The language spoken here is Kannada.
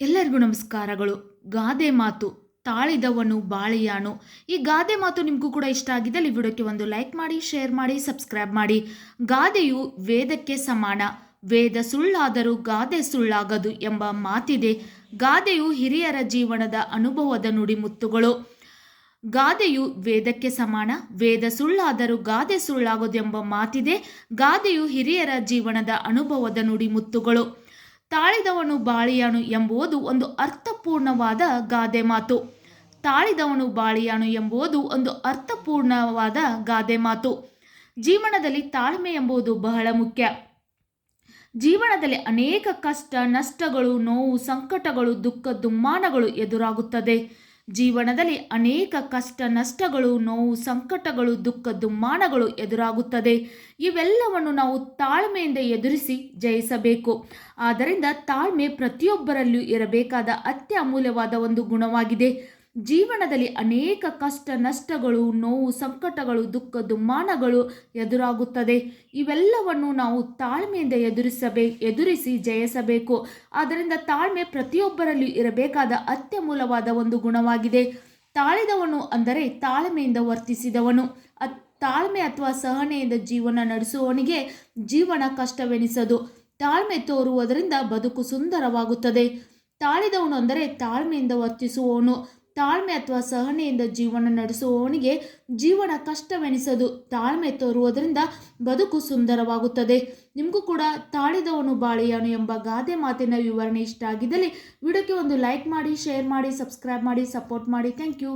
ಎಲ್ಲರಿಗೂ ನಮಸ್ಕಾರಗಳು. ಗಾದೆ ಮಾತು, ತಾಳಿದವನು ಬಾಳಿಯಾನು. ಈ ಗಾದೆ ಮಾತು ನಿಮಗೂ ಕೂಡ ಇಷ್ಟ ಆಗಿದ್ದಲ್ಲಿ ವಿಡಿಯೋಕ್ಕೆ ಒಂದು ಲೈಕ್ ಮಾಡಿ, ಶೇರ್ ಮಾಡಿ, ಸಬ್ಸ್ಕ್ರೈಬ್ ಮಾಡಿ. ಗಾದೆಯು ವೇದಕ್ಕೆ ಸಮಾನ. ವೇದ ಸುಳ್ಳಾದರೂ ಗಾದೆ ಸುಳ್ಳಾಗದು ಎಂಬ ಮಾತಿದೆ. ಗಾದೆಯು ಹಿರಿಯರ ಜೀವನದ ಅನುಭವದ ನುಡಿಮುತ್ತುಗಳು. ಗಾದೆಯು ವೇದಕ್ಕೆ ಸಮಾನ. ವೇದ ಸುಳ್ಳಾದರೂ ಗಾದೆ ಸುಳ್ಳಾಗೋದು ಎಂಬ ಮಾತಿದೆ. ಗಾದೆಯು ಹಿರಿಯರ ಜೀವನದ ಅನುಭವದ ನುಡಿಮುತ್ತುಗಳು. ತಾಳಿದವನು ಬಾಳಿಯಾನು ಎಂಬುದು ಒಂದು ಅರ್ಥಪೂರ್ಣವಾದ ಗಾದೆ ಮಾತು. ತಾಳಿದವನು ಬಾಳಿಯಾನು ಎಂಬುದು ಒಂದು ಅರ್ಥಪೂರ್ಣವಾದ ಗಾದೆ ಮಾತು. ಜೀವನದಲ್ಲಿ ತಾಳ್ಮೆ ಎಂಬುದು ಬಹಳ ಮುಖ್ಯ. ಜೀವನದಲ್ಲಿ ಅನೇಕ ಕಷ್ಟ, ನಷ್ಟಗಳು, ನೋವು, ಸಂಕಟಗಳು, ದುಃಖ, ದುಮ್ಮಾನಗಳು ಎದುರಾಗುತ್ತದೆ. ಜೀವನದಲ್ಲಿ ಅನೇಕ ಕಷ್ಟ ನಷ್ಟಗಳು, ನೋವು, ಸಂಕಟಗಳು, ದುಃಖ, ದುಮ್ಮಾನಗಳು ಎದುರಾಗುತ್ತದೆ. ಇವೆಲ್ಲವನ್ನು ನಾವು ತಾಳ್ಮೆಯಿಂದ ಎದುರಿಸಿ ಜಯಿಸಬೇಕು. ಆದ್ದರಿಂದ ತಾಳ್ಮೆ ಪ್ರತಿಯೊಬ್ಬರಲ್ಲೂ ಇರಬೇಕಾದ ಅತ್ಯಮೂಲ್ಯವಾದ ಒಂದು ಗುಣವಾಗಿದೆ. ಜೀವನದಲ್ಲಿ ಅನೇಕ ಕಷ್ಟ ನಷ್ಟಗಳು, ನೋವು, ಸಂಕಟಗಳು ದುಃಖ ದುಮ್ಮಾನಗಳು ಎದುರಾಗುತ್ತದೆ. ಇವೆಲ್ಲವನ್ನು ನಾವು ತಾಳ್ಮೆಯಿಂದ ಎದುರಿಸಬೇ, ಎದುರಿಸಿ ಜಯಿಸಬೇಕು. ಆದ್ದರಿಂದ ತಾಳ್ಮೆ ಪ್ರತಿಯೊಬ್ಬರಲ್ಲಿ ಇರಬೇಕಾದ ಅತ್ಯಮೂಲವಾದ ಒಂದು ಗುಣವಾಗಿದೆ. ತಾಳಿದವನು ಅಂದರೆ ತಾಳ್ಮೆಯಿಂದ ವರ್ತಿಸಿದವನು. ತಾಳ್ಮೆ ಅಥವಾ ಸಹನೆಯಿಂದ ಜೀವನ ನಡೆಸುವವನಿಗೆ ಜೀವನ ಕಷ್ಟವೆನಿಸದು. ತಾಳ್ಮೆ ತೋರುವುದರಿಂದ ಬದುಕು ಸುಂದರವಾಗುತ್ತದೆ. ತಾಳಿದವನು ಅಂದರೆ ತಾಳ್ಮೆಯಿಂದ ವರ್ತಿಸುವವನು. ತಾಳ್ಮೆ ಅಥವಾ ಸಹನೆಯಿಂದ ಜೀವನ ನಡೆಸುವವನಿಗೆ ಜೀವನ ಕಷ್ಟವೆನಿಸದು. ತಾಳ್ಮೆ ತೋರುವುದರಿಂದ ಬದುಕು ಸುಂದರವಾಗುತ್ತದೆ. ನಿಮಗೂ ಕೂಡ ತಾಳಿದವನು ಬಾಳಿಯಾನು ಎಂಬ ಗಾದೆ ಮಾತಿನ ವಿವರಣೆ ಇಷ್ಟ ಆಗಿದ್ದಲ್ಲಿ ವಿಡಿಯೋಕ್ಕೆ ಒಂದು ಲೈಕ್ ಮಾಡಿ, ಶೇರ್ ಮಾಡಿ, ಸಬ್ಸ್ಕ್ರೈಬ್ ಮಾಡಿ, ಸಪೋರ್ಟ್ ಮಾಡಿ. Thank you.